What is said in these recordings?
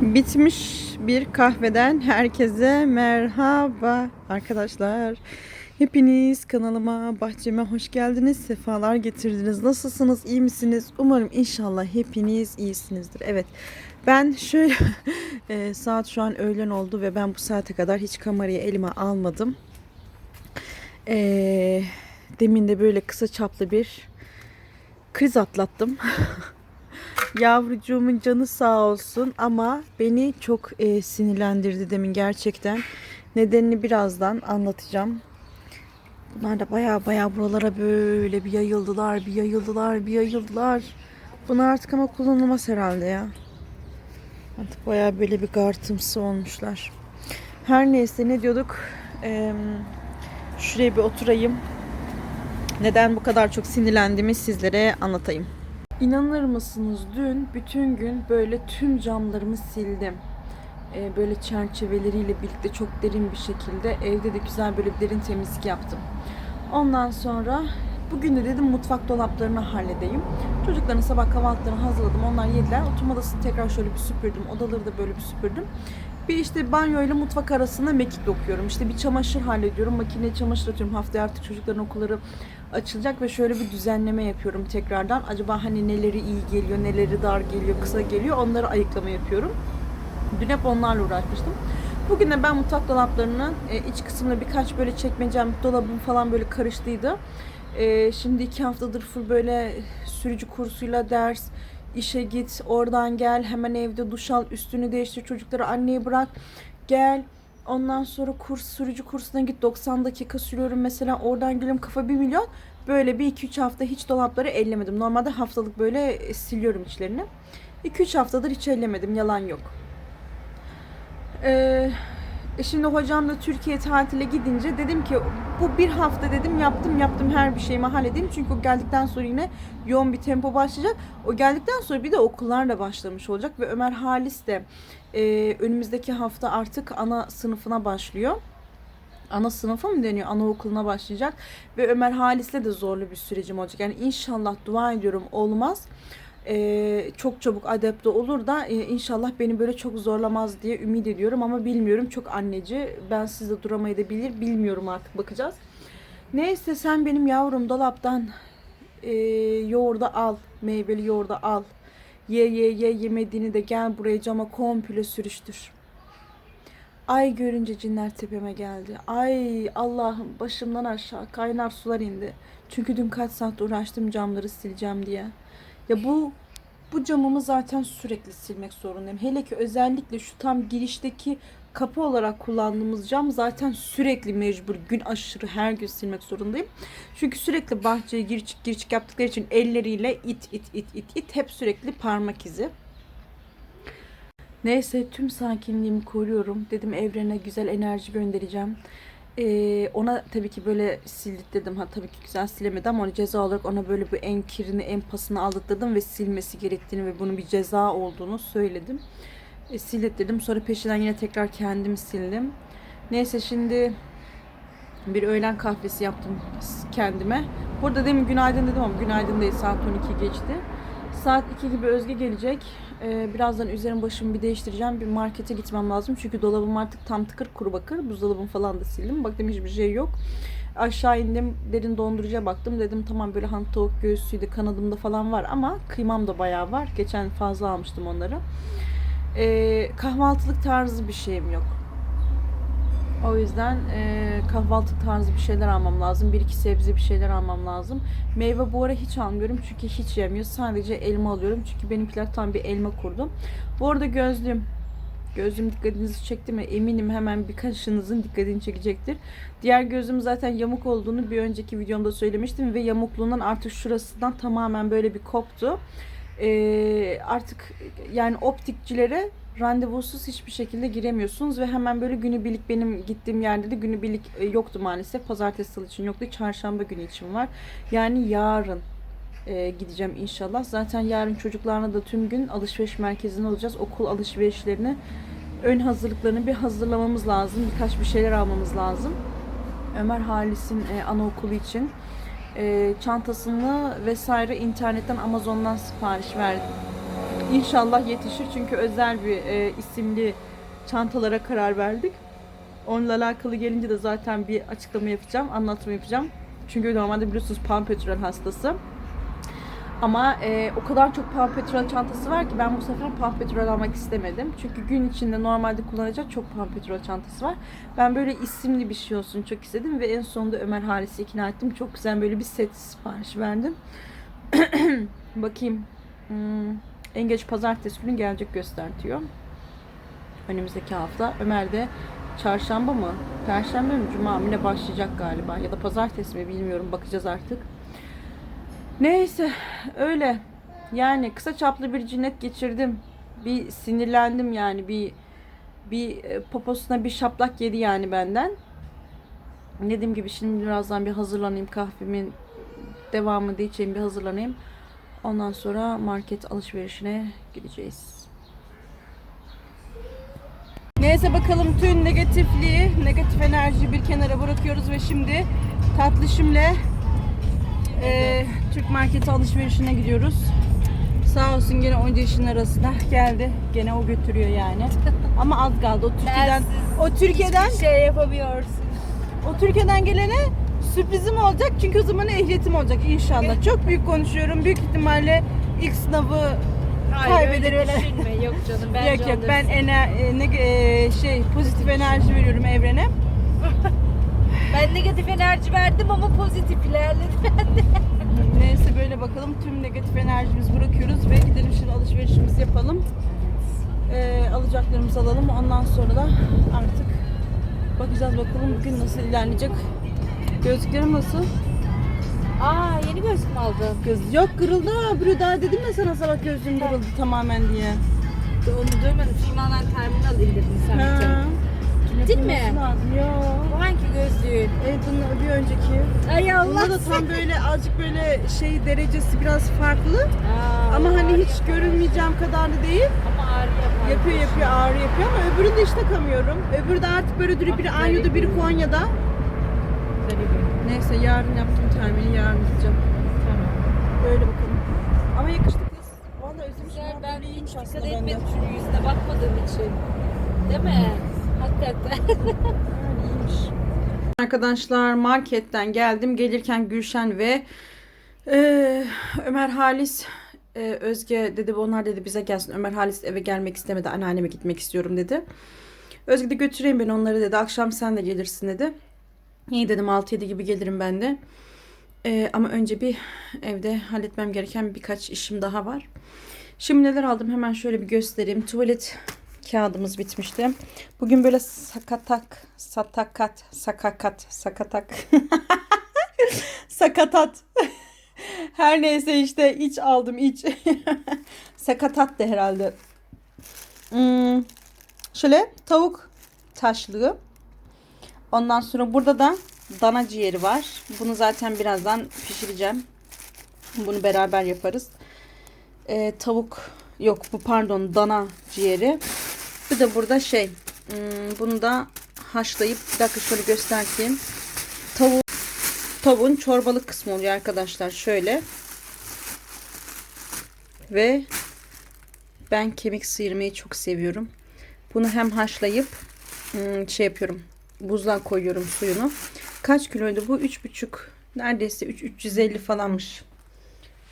Bitmiş bir kahveden herkese merhaba arkadaşlar. Hepiniz kanalıma, bahçeme hoş geldiniz. Sefalar getirdiniz. Nasılsınız? iyi misiniz? Umarım inşallah hepiniz iyisinizdir. Evet. Ben şöyle e, saat şu an öğlen oldu ve ben bu saate kadar hiç kamerayı elime almadım. E, demin de böyle kısa çaplı bir kriz atlattım. Yavrucuğumun canı sağ olsun ama beni çok e, sinirlendirdi demin gerçekten. Nedenini birazdan anlatacağım. Bunlar da baya baya buralara böyle bir yayıldılar, bir yayıldılar, bir yayıldılar. Bunlar artık ama kullanılmaz herhalde ya. Artık baya böyle bir gartımsı olmuşlar. Her neyse ne diyorduk? Ee, şuraya bir oturayım. Neden bu kadar çok sinirlendiğimi sizlere anlatayım. İnanır mısınız dün bütün gün böyle tüm camlarımı sildim. Ee, böyle çerçeveleriyle birlikte çok derin bir şekilde evde de güzel böyle bir derin temizlik yaptım. Ondan sonra bugün de dedim mutfak dolaplarını halledeyim. Çocukların sabah kahvaltılarını hazırladım. Onlar yediler. Oturma odasını tekrar şöyle bir süpürdüm. Odaları da böyle bir süpürdüm. Bir işte banyo ile mutfak arasında mekik dokuyorum. İşte bir çamaşır hallediyorum. Makineye çamaşır atıyorum. Haftaya artık çocukların okulları açılacak ve şöyle bir düzenleme yapıyorum tekrardan. Acaba hani neleri iyi geliyor, neleri dar geliyor, kısa geliyor onları ayıklama yapıyorum. Dün hep onlarla uğraşmıştım. Bugün de ben mutfak dolaplarının e, iç kısmında birkaç böyle çekmecem, dolabım falan böyle karıştıydı. E, şimdi iki haftadır full böyle sürücü kursuyla ders, işe git, oradan gel, hemen evde duş al, üstünü değiştir, çocukları anneye bırak, gel. Ondan sonra kurs, sürücü kursuna git 90 dakika sürüyorum mesela oradan geliyorum kafa 1 milyon. Böyle bir 2-3 hafta hiç dolapları ellemedim. Normalde haftalık böyle e, siliyorum içlerini. 2-3 haftadır hiç ellemedim yalan yok. Ee, e şimdi hocam da Türkiye tatile gidince dedim ki bu bir hafta dedim yaptım yaptım her bir şeyimi halledeyim. Çünkü o geldikten sonra yine yoğun bir tempo başlayacak. O geldikten sonra bir de okullar da başlamış olacak ve Ömer Halis de e, önümüzdeki hafta artık ana sınıfına başlıyor. Ana sınıfa mı deniyor? Anaokuluna başlayacak. Ve Ömer Halis'le de zorlu bir sürecim olacak. Yani inşallah dua ediyorum olmaz e, çok çabuk adapte olur da e, inşallah beni böyle çok zorlamaz diye ümit ediyorum ama bilmiyorum çok anneci ben sizde duramayı da bilir bilmiyorum artık bakacağız. Neyse sen benim yavrum dolaptan e, yoğurda al meyveli yoğurda al ye ye ye yemediğini de gel buraya cama komple sürüştür. Ay görünce cinler tepeme geldi. Ay Allah'ım başımdan aşağı kaynar sular indi. Çünkü dün kaç saat uğraştım camları sileceğim diye. Ya bu bu camımı zaten sürekli silmek zorundayım. Hele ki özellikle şu tam girişteki kapı olarak kullandığımız cam zaten sürekli mecbur gün aşırı her gün silmek zorundayım. Çünkü sürekli bahçeye gir çık gir çık yaptıkları için elleriyle it it it it it hep sürekli parmak izi. Neyse tüm sakinliğimi koruyorum. Dedim evrene güzel enerji göndereceğim. Ee, ona tabii ki böyle sildik dedim. Ha tabii ki güzel silemedi ama onu ceza olarak ona böyle bu en kirini, en pasını aldırdım ve silmesi gerektiğini ve bunun bir ceza olduğunu söyledim. E, sildik dedim. Sonra peşinden yine tekrar kendim sildim. Neyse şimdi bir öğlen kahvesi yaptım kendime. Burada demin günaydın dedim ama günaydın değil saat 12 geçti. Saat 2 gibi Özge gelecek. Ee, birazdan üzerim başımı bir değiştireceğim. Bir markete gitmem lazım. Çünkü dolabım artık tam tıkır kuru bakır. Buzdolabım falan da sildim. Baktım hiçbir şey yok. Aşağı indim. Derin dondurucuya baktım. Dedim tamam böyle hani tavuk göğsüydü. Kanadımda falan var ama kıymam da bayağı var. Geçen fazla almıştım onları. Ee, kahvaltılık tarzı bir şeyim yok. O yüzden e, kahvaltı tarzı bir şeyler almam lazım. Bir iki sebze bir şeyler almam lazım. Meyve bu ara hiç almıyorum çünkü hiç yemiyor. Sadece elma alıyorum çünkü benimkiler tam bir elma kurdum. Bu arada gözlüğüm. Gözlüğüm dikkatinizi çekti mi? Eminim hemen birkaçınızın dikkatini çekecektir. Diğer gözüm zaten yamuk olduğunu bir önceki videomda söylemiştim ve yamukluğundan artık şurasından tamamen böyle bir koptu. Ee, artık yani optikçilere randevusuz hiçbir şekilde giremiyorsunuz ve hemen böyle günübirlik benim gittiğim yerde de günübirlik e, yoktu maalesef. Pazartesi salı için yoktu. Çarşamba günü için var. Yani yarın e, gideceğim inşallah. Zaten yarın çocuklarla da tüm gün alışveriş merkezinde olacağız. Okul alışverişlerini ön hazırlıklarını bir hazırlamamız lazım. Birkaç bir şeyler almamız lazım. Ömer Halis'in e, anaokulu için e, çantasını vesaire internetten Amazon'dan sipariş verdim inşallah yetişir çünkü özel bir e, isimli çantalara karar verdik. Onunla alakalı gelince de zaten bir açıklama yapacağım, anlatma yapacağım. Çünkü normalde biliyorsunuz Pampetrol hastası. Ama e, o kadar çok Pampetrol çantası var ki ben bu sefer Pampetrol almak istemedim. Çünkü gün içinde normalde kullanacak çok Pampetrol çantası var. Ben böyle isimli bir şey olsun çok istedim ve en sonunda Ömer Halis'i ikna ettim. Çok güzel böyle bir set sipariş verdim. Bakayım. Hmm, en geç pazartesi günü gelecek göstertiyor. Önümüzdeki hafta. Ömer de çarşamba mı? Perşembe mi? Cuma mı ne başlayacak galiba. Ya da pazartesi mi bilmiyorum. Bakacağız artık. Neyse öyle. Yani kısa çaplı bir cinnet geçirdim. Bir sinirlendim yani bir bir e, poposuna bir şaplak yedi yani benden. Dediğim gibi şimdi birazdan bir hazırlanayım kahvemin devamını da içeyim bir hazırlanayım. Ondan sonra market alışverişine gideceğiz. Neyse bakalım tüm negatifliği, negatif enerjiyi bir kenara bırakıyoruz ve şimdi tatlışımle e, Türk marketi alışverişine gidiyoruz. Sağ olsun gene onca işin arasında geldi. Gene o götürüyor yani. Ama az kaldı. O Türkiye'den o Türkiye'den şey yapamıyorsun. o Türkiye'den gelene sürprizim olacak çünkü o zaman ehliyetim olacak inşallah. Çok büyük konuşuyorum. Büyük ihtimalle ilk sınavı Kaybederim. öyle düşünme. Yok canım bence yok yok ben ener, e, ne, e, şey pozitif enerji veriyorum evrene. Ben negatif enerji verdim ama pozitif ilerledim. Neyse böyle bakalım tüm negatif enerjimizi bırakıyoruz ve gidelim şimdi alışverişimizi yapalım. Ee, alacaklarımızı alalım. Ondan sonra da artık bakacağız bakalım bugün nasıl ilerleyecek. Gözlüklerim nasıl? Aa yeni gözlük mü aldın? Göz yok kırıldı. Öbürü daha dedim ya sana sabah gözlüğüm kırıldı tamamen diye. Onu duymadım. Firmadan terminal indirdin sen kere. Gittin mi? Lazım. Yok. Bu hangi gözlüğün? Evet bunun bir önceki. Ay Allah Bunda da tam böyle azıcık böyle şey derecesi biraz farklı. Aa, Ama hani hiç yapar. görünmeyeceğim kadar da değil. Ama ağrı yapar. Yapıyor yapıyor ağrı yapıyor ama öbürünü de hiç takamıyorum. Öbürü de artık böyle biri biri Anya'da biri. Konya'da. Neyse yarın yaptım termini yarın gideceğim. Tamam. Böyle bakalım. Ama yakıştı kız. Vallahi özlemişim. Güzel ben hiç dikkat etmedim çünkü yüzüne bakmadığım için. Değil mi? Hakikaten. Yani iyiymiş. Arkadaşlar marketten geldim. Gelirken Gülşen ve eee, Ömer Halis eee, Özge dedi onlar dedi bize gelsin. Ömer Halis eve gelmek istemedi. Anneanneme gitmek istiyorum dedi. Özge de götüreyim ben onları dedi. Akşam sen de gelirsin dedi. İyi dedim 6-7 gibi gelirim ben de. Eee, ama önce bir evde halletmem gereken birkaç işim daha var. Şimdi neler aldım hemen şöyle bir göstereyim. Tuvalet kağıdımız bitmişti. Bugün böyle sakatak, satakat, sakakat, sakatak, sakatat. Her neyse işte iç aldım iç. sakatat da herhalde. Hmm, şöyle tavuk taşlığı. Ondan sonra burada da dana ciğeri var. Bunu zaten birazdan pişireceğim. Bunu beraber yaparız. Ee, tavuk yok bu pardon dana ciğeri. Bir de burada şey hmm, bunu da haşlayıp bir dakika şöyle göstereyim. Tavuğu tavuğun çorbalık kısmı oluyor arkadaşlar şöyle. Ve ben kemik sıyırmayı çok seviyorum. Bunu hem haşlayıp hmm, şey yapıyorum. Buzluğa koyuyorum suyunu. Kaç kiloydu bu? 3,5 neredeyse 3 350 falanmış.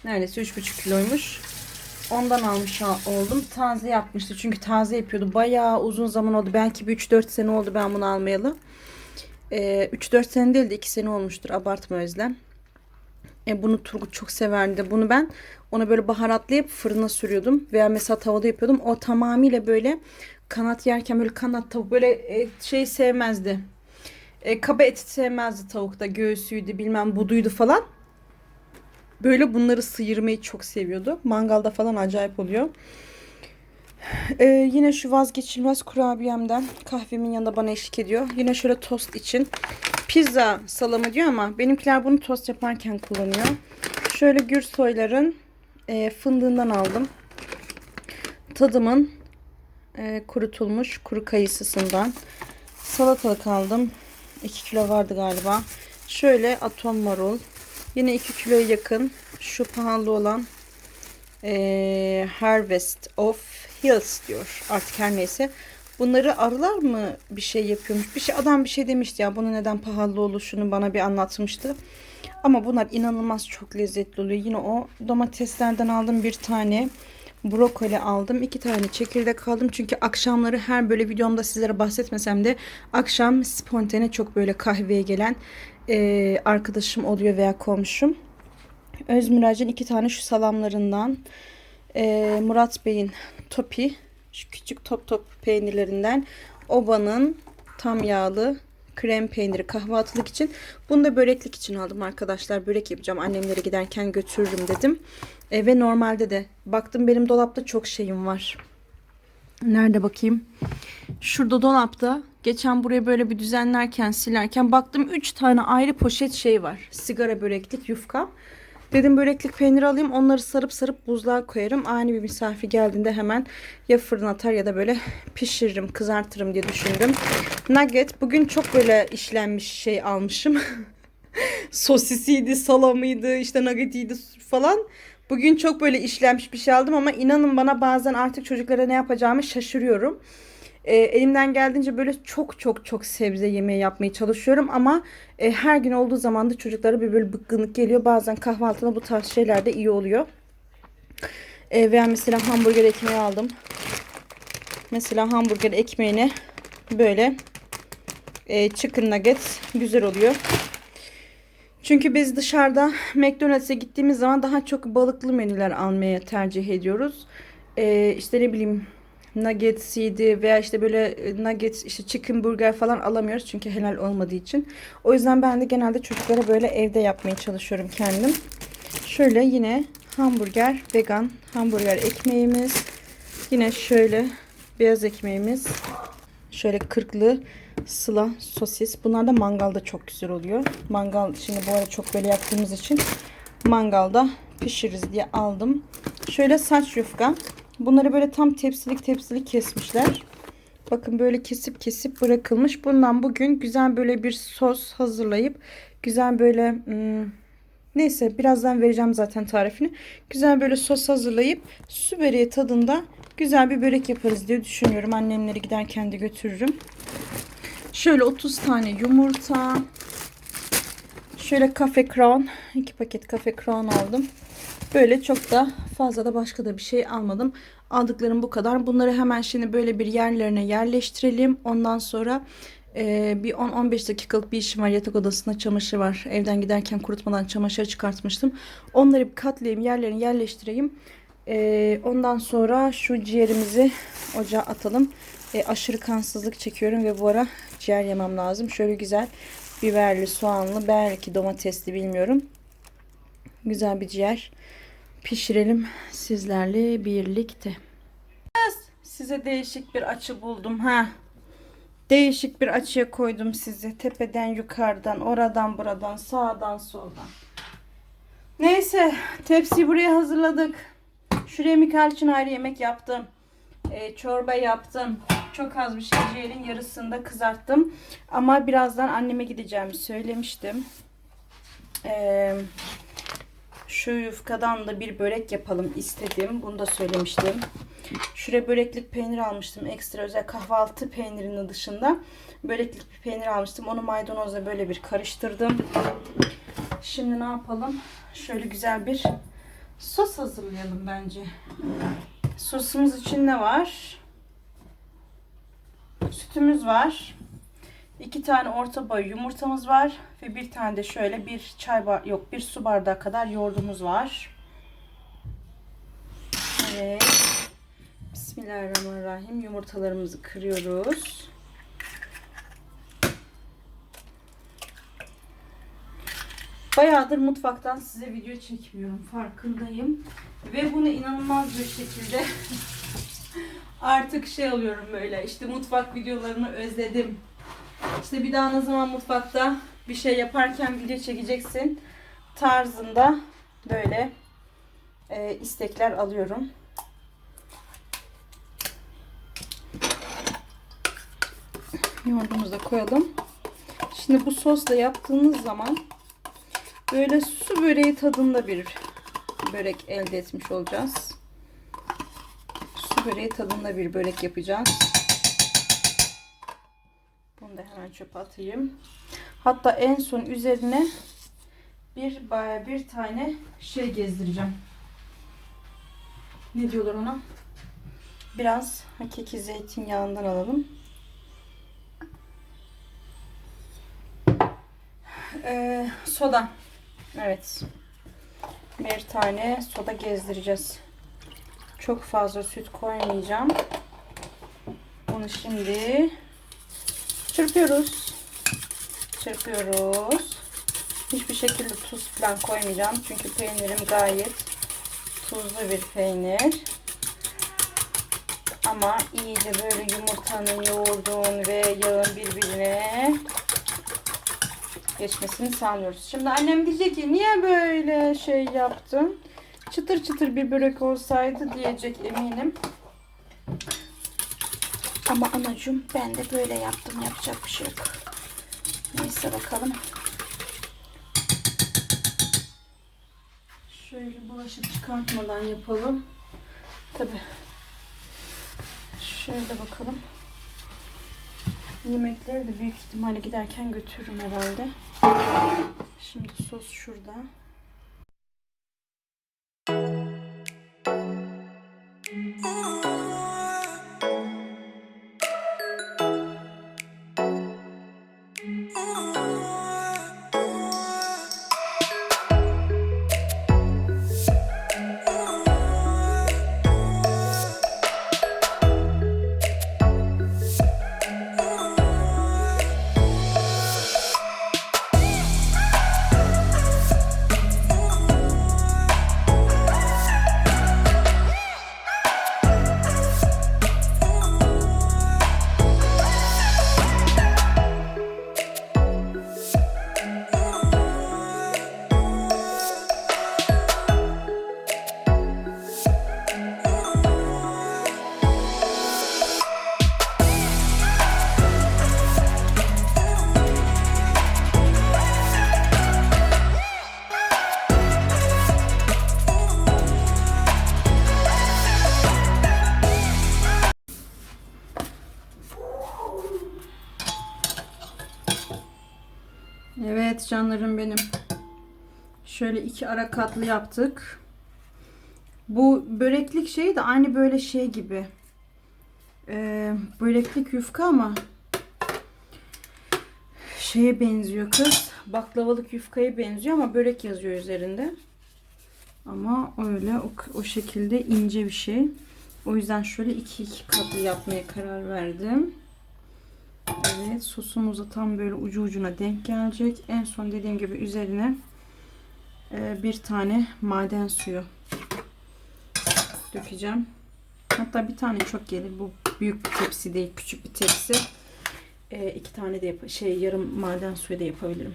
Neredeyse 3,5 kiloymuş. Ondan almış oldum. Taze yapmıştı. Çünkü taze yapıyordu. Bayağı uzun zaman oldu. Belki bir 3-4 sene oldu ben bunu almayalı. Ee, 3-4 sene değil de 2 sene olmuştur. Abartma Özlem. E, bunu Turgut çok severdi. Bunu ben ona böyle baharatlayıp fırına sürüyordum. Veya mesela tavada yapıyordum. O tamamıyla böyle kanat yerken böyle kanat tavuk böyle e, şey sevmezdi. E, kaba eti sevmezdi tavukta. Göğsüydü bilmem buduydu falan. Böyle bunları sıyırmayı çok seviyordu. Mangalda falan acayip oluyor. Ee, yine şu vazgeçilmez kurabiyemden kahvemin yanında bana eşlik ediyor. Yine şöyle tost için. Pizza salamı diyor ama benimkiler bunu tost yaparken kullanıyor. Şöyle Gürsoyların e, fındığından aldım. Tadımın e, kurutulmuş kuru kayısısından. Salatalık aldım. 2 kilo vardı galiba. Şöyle atom marul. Yine 2 kiloya yakın şu pahalı olan Ee, Harvest of Hills diyor. Artık her neyse. Bunları arılar mı bir şey yapıyormuş? Bir şey adam bir şey demişti ya. Bunun neden pahalı oluşunu bana bir anlatmıştı. Ama bunlar inanılmaz çok lezzetli oluyor. Yine o domateslerden aldım bir tane. Brokoli aldım. iki tane çekirdek aldım. Çünkü akşamları her böyle videomda sizlere bahsetmesem de akşam spontane çok böyle kahveye gelen e, arkadaşım oluyor veya komşum. Özmürac'ın iki tane şu salamlarından. e, Murat Bey'in topi. Şu küçük top top peynirlerinden. Oba'nın tam yağlı krem peyniri kahvaltılık için. Bunu da böreklik için aldım arkadaşlar. Börek yapacağım. Annemlere giderken götürürüm dedim. E, ve normalde de baktım benim dolapta çok şeyim var. Nerede bakayım? Şurada dolapta geçen buraya böyle bir düzenlerken silerken baktım 3 tane ayrı poşet şey var. Sigara böreklik yufka. Dedim böreklik peynir alayım onları sarıp sarıp buzluğa koyarım. Ani bir misafir geldiğinde hemen ya fırına atar ya da böyle pişiririm kızartırım diye düşündüm. Nugget bugün çok böyle işlenmiş şey almışım. Sosisiydi, salamıydı, işte nuggetiydi falan. Bugün çok böyle işlenmiş bir şey aldım ama inanın bana bazen artık çocuklara ne yapacağımı şaşırıyorum. E, elimden geldiğince böyle çok çok çok sebze yemeği yapmaya çalışıyorum ama e, her gün olduğu zaman da çocuklara bir böyle bıkkınlık geliyor. Bazen kahvaltıda bu tarz şeyler de iyi oluyor. E, veya mesela hamburger ekmeği aldım. Mesela hamburger ekmeğine böyle e, chicken nugget güzel oluyor. Çünkü biz dışarıda McDonald's'e gittiğimiz zaman daha çok balıklı menüler almaya tercih ediyoruz. Ee, işte ne bileyim nuggets'iydi veya işte böyle e, nuggets işte chicken burger falan alamıyoruz çünkü helal olmadığı için. O yüzden ben de genelde çocuklara böyle evde yapmaya çalışıyorum kendim. Şöyle yine hamburger vegan hamburger ekmeğimiz. Yine şöyle beyaz ekmeğimiz. Şöyle kırklı sıla sosis. Bunlar da mangalda çok güzel oluyor. Mangal şimdi bu arada çok böyle yaptığımız için mangalda pişiririz diye aldım. Şöyle saç yufka. Bunları böyle tam tepsilik tepsilik kesmişler. Bakın böyle kesip kesip bırakılmış. Bundan bugün güzel böyle bir sos hazırlayıp güzel böyle hmm, neyse birazdan vereceğim zaten tarifini. Güzel böyle sos hazırlayıp böreği tadında güzel bir börek yaparız diye düşünüyorum. Annemleri giderken de götürürüm. Şöyle 30 tane yumurta. Şöyle kafe crown. 2 paket kafe crown aldım. Böyle çok da fazla da başka da bir şey almadım. Aldıklarım bu kadar. Bunları hemen şimdi böyle bir yerlerine yerleştirelim. Ondan sonra e, bir 10-15 dakikalık bir işim var. Yatak odasında çamaşır var. Evden giderken kurutmadan çamaşır çıkartmıştım. Onları bir katlayayım, yerlerine yerleştireyim. E, ondan sonra şu ciğerimizi ocağa atalım. E, aşırı kansızlık çekiyorum ve bu ara ciğer yemem lazım. Şöyle güzel biberli, soğanlı, belki domatesli bilmiyorum. Güzel bir ciğer pişirelim sizlerle birlikte. Size değişik bir açı buldum ha. Değişik bir açıya koydum sizi. Tepeden yukarıdan, oradan buradan, sağdan soldan. Neyse tepsiyi buraya hazırladık. Şuraya Mikael için ayrı yemek yaptım. Ee, çorba yaptım. Çok az bir şey ciğerin yarısını da kızarttım. Ama birazdan anneme gideceğimi söylemiştim. Eee şu yufkadan da bir börek yapalım istedim. Bunu da söylemiştim. Şuraya böreklik peynir almıştım. Ekstra özel kahvaltı peynirinin dışında. Böreklik bir peynir almıştım. Onu maydanozla böyle bir karıştırdım. Şimdi ne yapalım? Şöyle güzel bir sos hazırlayalım bence. Sosumuz için ne var? Sütümüz var. İki tane orta boy yumurtamız var ve bir tane de şöyle bir çay bar yok bir su bardağı kadar yoğurdumuz var. Evet. Bismillahirrahmanirrahim. Yumurtalarımızı kırıyoruz. Bayağıdır mutfaktan size video çekmiyorum. Farkındayım. Ve bunu inanılmaz bir şekilde artık şey alıyorum böyle. İşte mutfak videolarını özledim. İşte bir daha ne zaman mutfakta bir şey yaparken video çekeceksin tarzında böyle e, istekler alıyorum. Yoğurdumuzu da koyalım. Şimdi bu sosla yaptığınız zaman böyle su böreği tadında bir börek elde etmiş olacağız. böreği tadında bir börek yapacağız. Hemen çöpe atayım. Hatta en son üzerine bir baya bir tane şey gezdireceğim. Ne diyorlar ona? Biraz hakiki zeytinyağından alalım. Ee, soda. Evet. Bir tane soda gezdireceğiz. Çok fazla süt koymayacağım. Bunu şimdi çırpıyoruz. Çırpıyoruz. Hiçbir şekilde tuz falan koymayacağım. Çünkü peynirim gayet tuzlu bir peynir. Ama iyice böyle yumurtanın, yoğurdun ve yağın birbirine geçmesini sağlıyoruz. Şimdi annem diyecek ki niye böyle şey yaptın? Çıtır çıtır bir börek olsaydı diyecek eminim. Ama anacığım ben de böyle yaptım. Yapacak bir şey yok. Neyse bakalım. Şöyle bulaşık çıkartmadan yapalım. Tabi. Şöyle bakalım. Yemekleri de büyük ihtimalle giderken götürürüm herhalde. Şimdi sos şurada. Evet canlarım benim. Şöyle iki ara katlı yaptık. Bu böreklik şey de aynı böyle şey gibi. Ee, böreklik yufka ama şeye benziyor kız. Baklavalık yufkaya benziyor ama börek yazıyor üzerinde. Ama öyle o, o şekilde ince bir şey. O yüzden şöyle iki iki katlı yapmaya karar verdim. Evet sosumuz da tam böyle ucu ucuna denk gelecek. En son dediğim gibi üzerine e, bir tane maden suyu dökeceğim. Hatta bir tane çok gelir. Bu büyük bir tepsi değil küçük bir tepsi. E, iki tane de yap şey yarım maden suyu da yapabilirim.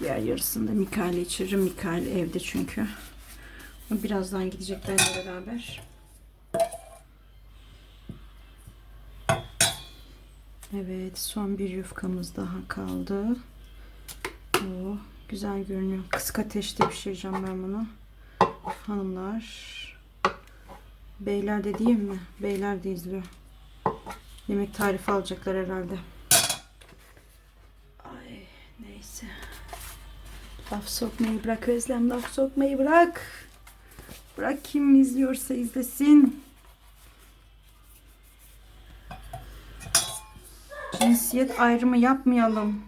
Diğer yarısını da Mikail'e içiririm. Mikail evde çünkü. O birazdan gidecek benimle beraber. Evet son bir yufkamız daha kaldı. Oo, güzel görünüyor. Kısık ateşte pişireceğim ben bunu. Hanımlar. Beyler de diyeyim mi? Beyler de izliyor. Yemek tarifi alacaklar herhalde. Ay neyse. Laf sokmayı bırak Özlem. Laf sokmayı bırak. Bırak kim izliyorsa izlesin. Cinsiyet ayrımı yapmayalım.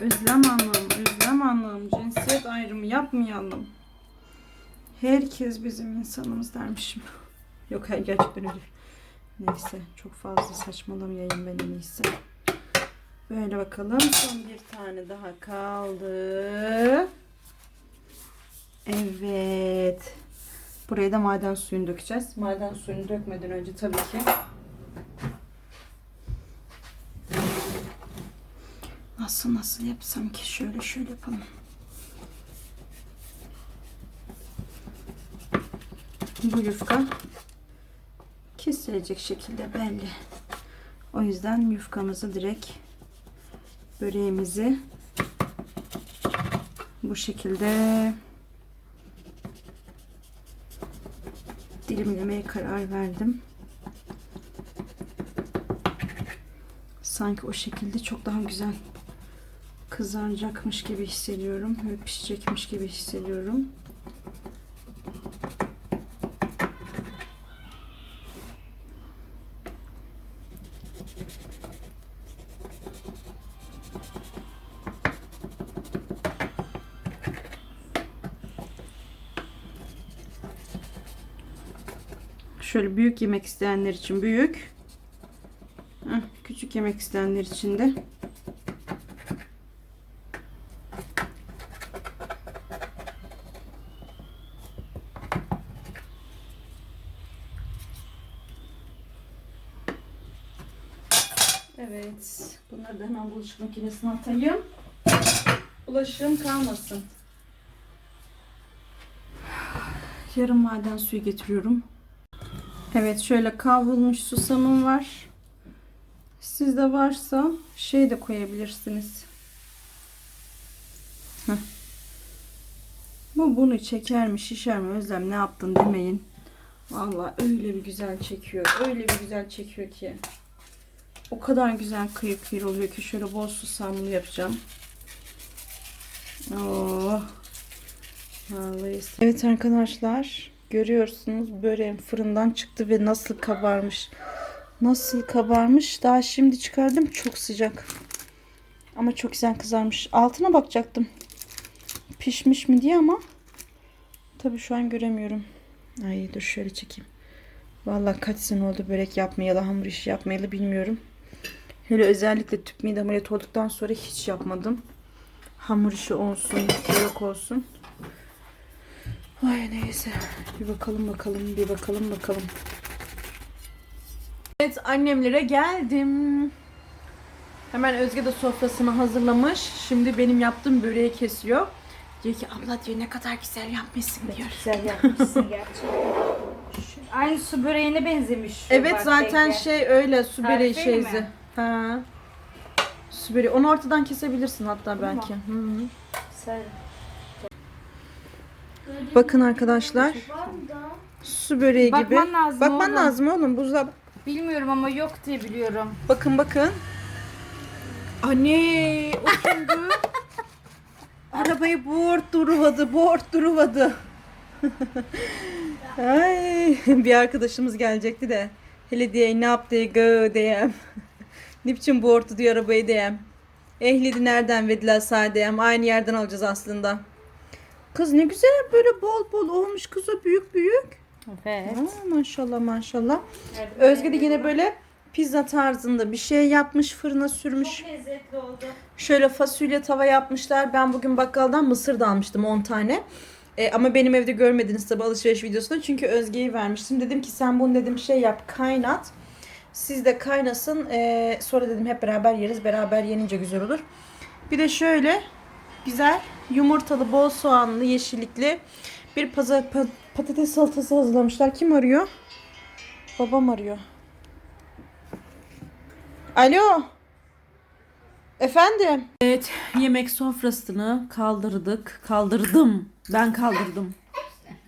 Özlem Hanım, Özlem Hanım. Cinsiyet ayrımı yapmayalım. Herkes bizim insanımız dermişim. Yok hayır gerçekten öyle. Neyse çok fazla saçmalamayayım ben en iyisi. Böyle bakalım. Son bir tane daha kaldı. Evet. Buraya da maden suyunu dökeceğiz. Maden suyunu dökmeden önce tabii ki Nasıl nasıl yapsam ki şöyle şöyle yapalım. Bu yufka kesilecek şekilde belli. O yüzden yufkamızı direkt böreğimizi bu şekilde dilimlemeye karar verdim. Sanki o şekilde çok daha güzel kızaracakmış gibi hissediyorum. Böyle pişecekmiş gibi hissediyorum. Şöyle büyük yemek isteyenler için büyük. Küçük yemek isteyenler için de Evet. Bunları da hemen bulaşık makinesine atayım. Bulaşığım kalmasın. Yarım maden suyu getiriyorum. Evet şöyle kavrulmuş susamım var. Sizde varsa şey de koyabilirsiniz. Heh. Bu bunu çeker mi şişer mi Özlem ne yaptın demeyin. Vallahi öyle bir güzel çekiyor. Öyle bir güzel çekiyor ki. O kadar güzel kıyır kıyır oluyor ki şöyle bol susamlı yapacağım. Oh. Vallahi. Evet arkadaşlar görüyorsunuz böreğim fırından çıktı ve nasıl kabarmış. Nasıl kabarmış. Daha şimdi çıkardım. Çok sıcak. Ama çok güzel kızarmış. Altına bakacaktım. Pişmiş mi diye ama tabii şu an göremiyorum. Ay dur şöyle çekeyim. Vallahi kaç sene oldu börek yapmayalı, hamur işi yapmayalı bilmiyorum. Hele özellikle tüp mide ameliyatı olduktan sonra hiç yapmadım. Hamur işi olsun, börek olsun. Ay neyse. Bir bakalım bakalım, bir bakalım bakalım. Evet annemlere geldim. Hemen Özge de sofrasını hazırlamış. Şimdi benim yaptığım böreği kesiyor. Diyor ki abla diyor ne kadar güzel yapmışsın diyor. Güzel yapmışsın gerçekten. Şu- Aynı su böreğine benzemiş. şu Evet bak zaten bekle. şey öyle su böreği Tarifeli mi? şeyzi. Ha. Su böreği. Onu ortadan kesebilirsin hatta belki. Hı hı. Sen. Bakın arkadaşlar. Su böreği gibi. Bakman lazım Bakman oğlum. lazım oğlum. Buzla. Bilmiyorum ama yok diye biliyorum. Bakın bakın. Anne o kimdi? Arabayı boğurt duruvadı, boğurt duruvadı. Ay, bir arkadaşımız gelecekti de. Hele diye ne yaptı gö diyem. Ne biçim boğurtu diyor arabayı diyem. Ehliyeti nereden verdiler sağ diyem. Aynı yerden alacağız aslında. Kız ne güzel böyle bol bol olmuş kız o büyük büyük. Evet. Aa, maşallah maşallah. Özge de yine böyle pizza tarzında bir şey yapmış fırına sürmüş. lezzetli oldu. Şöyle fasulye tava yapmışlar. Ben bugün bakkaldan mısır da almıştım 10 tane. E, ama benim evde görmediniz tabi alışveriş videosunda. Çünkü Özge'yi vermiştim. Dedim ki sen bunu dedim şey yap kaynat. Siz de kaynasın. E, sonra dedim hep beraber yeriz. Beraber yenince güzel olur. Bir de şöyle güzel yumurtalı bol soğanlı yeşillikli bir paza, pa- patates salatası hazırlamışlar. Kim arıyor? Babam arıyor. Alo. Efendim? Evet, yemek sofrasını kaldırdık. Kaldırdım. Ben kaldırdım.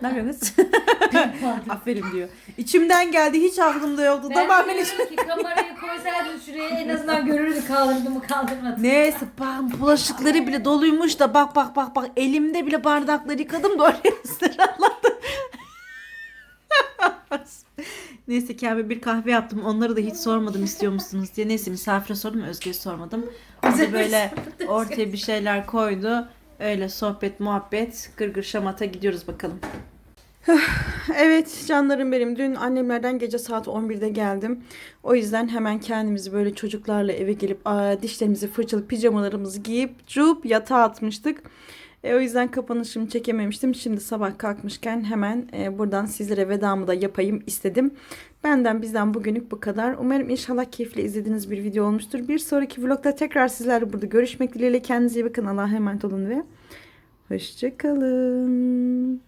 Ne yapıyorsunuz? Aferin diyor. İçimden geldi. Hiç aklımda yoktu. Tamamen iç- diyorum ki kamerayı koysaydın şuraya en azından görürdü kaldırdı mı kaldırmadı. Neyse bak bulaşıkları bile doluymuş da bak bak bak bak elimde bile bardakları yıkadım da oraya sıralladım. Neyse kendime bir kahve yaptım. Onları da hiç sormadım istiyor musunuz diye. Neyse misafire sordum Özge'ye sormadım. Bize böyle ortaya bir şeyler koydu. Öyle sohbet, muhabbet, gırgır şamata gidiyoruz bakalım. Evet canlarım benim. Dün annemlerden gece saat 11'de geldim. O yüzden hemen kendimizi böyle çocuklarla eve gelip aa, dişlerimizi fırçalayıp pijamalarımızı giyip cup yatağa atmıştık. E, o yüzden kapanışımı çekememiştim. Şimdi sabah kalkmışken hemen e, buradan sizlere vedamı da yapayım istedim. Benden bizden bugünlük bu kadar. Umarım inşallah keyifle izlediğiniz bir video olmuştur. Bir sonraki vlogda tekrar sizlerle burada görüşmek dileğiyle. Kendinize iyi bakın. Allah'a emanet olun ve hoşçakalın.